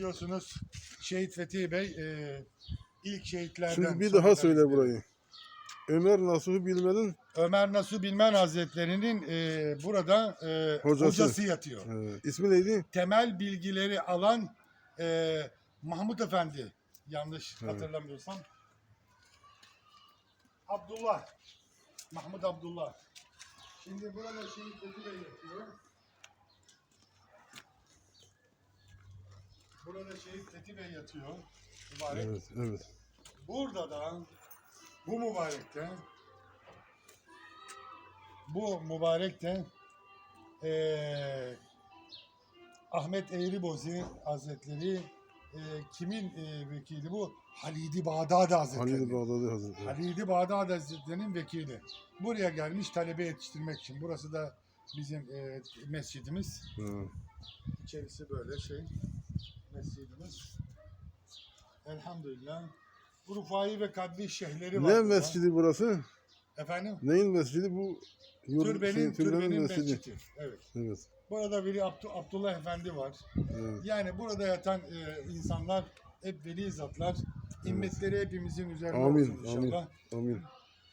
biliyorsunuz Şehit Fethi Bey e, ilk şehitlerden. Şimdi bir daha söyle burayı. Ömer Nasuhi Bilmen'in Ömer Nasuh Bilmen Hazretleri'nin e, burada e, Hocası. hocası yatıyor. e, ismi neydi? Temel bilgileri alan e, Mahmut Efendi yanlış Evet. hatırlamıyorsam. Abdullah. Mahmut Abdullah. Şimdi burada Şehit Fethi Bey yatıyor. Burada Şehit Fethi Bey yatıyor. Mübarek. Evet, evet. Burada da bu mübarekte bu mübarekte eee Ahmet Eğribozi Hazretleri eee, kimin eee, vekili bu? Halidi Bağdadi Hazretleri. Halil Bağdadi Hazretleri. Halidi Bağdadi Hazretleri'nin vekili. Buraya gelmiş talebe yetiştirmek için. Burası da bizim eee, mescidimiz. Ha, İçerisi böyle şey. Mescidimiz. Elhamdülillah. Bu Rufai ve Kadri şeyhleri var. Ne burada. mescidi burası? Efendim? Neyin mescidi bu? Yur- Türbenin, şey, türbenin mescidi. Evet. Evet. Burada Veli Abdu- Abdullah Efendi var. evet. Yani burada yatan e, insanlar hep veli zatlar. İmmetleri hepimizin üzerine Amin, olsun inşallah. Amin.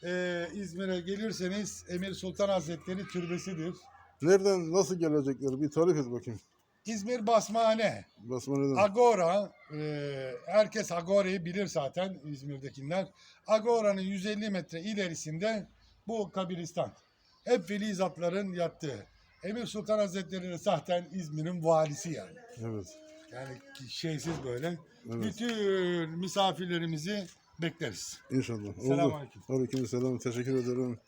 E, İzmir'e gelirseniz Emir Sultan Hazretleri türbesidir. Nereden nasıl gelecekler? Bir tarif et bakayım. İzmir Basmane. Basmane'den. Agora, e, herkes Agora'yı bilir zaten İzmir'dekiler. Agora'nın 150 metre ilerisinde bu kabristan. Hep veli zatların yattığı. Emir Sultan Hazretleri de zaten İzmir'in valisi yani. Evet. Yani şeysiz böyle. Evet. Bütün misafirlerimizi bekleriz. İnşallah. Selamünaleyküm. Aleyküm selam. Teşekkür ederim.